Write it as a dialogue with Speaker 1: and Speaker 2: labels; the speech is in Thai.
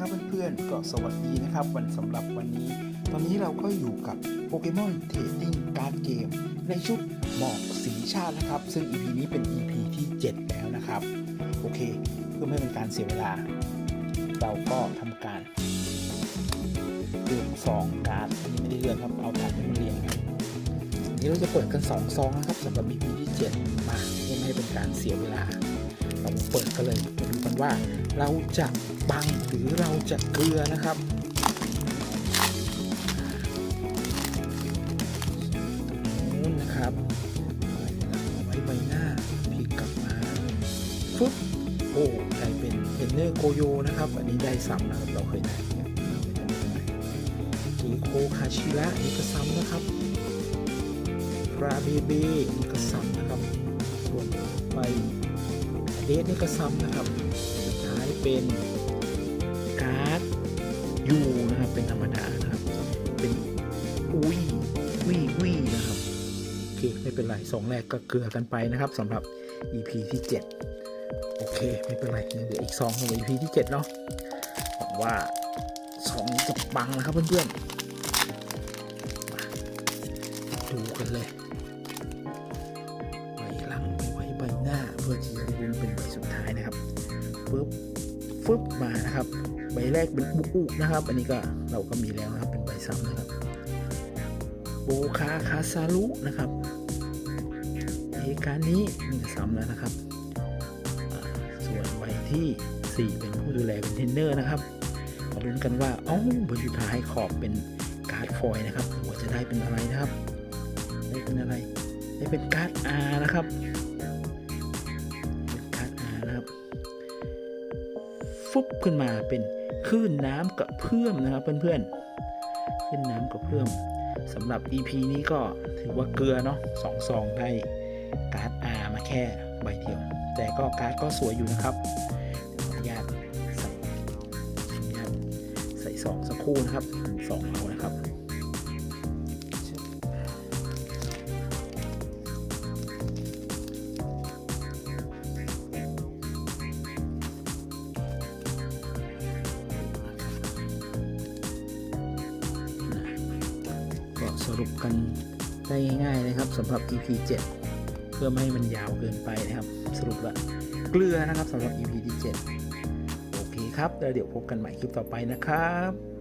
Speaker 1: นะครับเพื่อนๆก็สวัสดีนะครับ วันสำหรับวันนี้ ตอนนี้เราก็อยู่กับโปเกมอนเทรดดิ้งการ์ดเกม ในชุดหมอกสีชาตินะครับ ซึ่ง EP นี้เป็น EP ที่ 7 แล้วนะครับ โอเค เพื่อไม่เป็นการเสียเวลา เราก็ทำการเลือกซองการ์ดอันนี้ไม่ได้เลือกครับเอาการ์ดมาเรียงครับอันนี้เราจะเปิดกัน2ซองนะครับสำหรับ EP ที่ 7 มาเพื่อไม่ให้เป็นการเสียเวลา เราเปิดกันเลยมาดูกันว่าเราจะบังหรือเราจะเกลือนะครับนู้นนะครับเอาไว้ใบหน้าพลิกกลับมาฟึบโอ้กลายเป็นเทนเนอร์โกโยนะครับ อันนี้ได้ซ้ำนะครับเราเคยได้เนี่ยกีโคคาชิระนี่ก็ซ้ำนะครับราเบเบนี่ก็ซ้ำนะครับส่วนไป เดทนี่ก็ซ้ำนะครับ สุดท้ายเป็นการ์ดยูนะครับ เป็นธรรมดานะครับ เป็นอุ้ยวิวินะครับโอเคไม่เป็นไรสองแรกก็เกลือกันไปนะครับสำหรับ EP ที่ 7 โอเค ไม่เป็นไรยังเหลืออีก2ของ EP ที่ 7 เนาะหวังว่าสองจะปังนะครับเพื่อนๆดูกันเลยใบหลังไปไว้ใบหน้า เพื่อที่จะได้ลุ้นเป็นใบสุดท้ายนะครับฟึบฟึบมานะครับ ใบแรกเป็นบุอุนะครับ อันนี้ก็เราก็มีแล้วนะครับเป็นใบซ้ำนะครับโบคาคาซารุนะครับเอการนี้มีซ้ำแล้วนะครับส่วนใบที่ 4 เป็นผู้ดูแลเป็นเทนเนอร์นะครับมาลุ้นกันว่าอ๋อใบสุดท้ายขอบเป็นการ์ดฟอยล์นะครับหัวจะได้เป็นอะไรนะครับ ได้เป็นอะไร ได้เป็นการ์ด R นะครับ ฟุบขึ้นมาเป็นคลื่นน้ำกระเพื่อมนะครับเพื่อนๆคลื่นน้ำกระเพื่อมสำหรับ EP นี้ก็ถือว่าเกลือเนาะสองซองได้การ์ด R มาแค่ใบเดียว แต่ก็การ์ดก็สวยอยู่นะครับขออนุญาตใส่ใส่ซองสักครู่นะครับสองเอานะครับ สรุปกันได้ง่ายๆนะครับสำหรับ EP 7 เพื่อไม่ให้มันยาวเกินไปนะครับ สรุปละเกลือนะครับสำหรับ EP ที่ 7 โอเคครับแล้วเดี๋ยวพบกันใหม่คลิปต่อไปนะครับ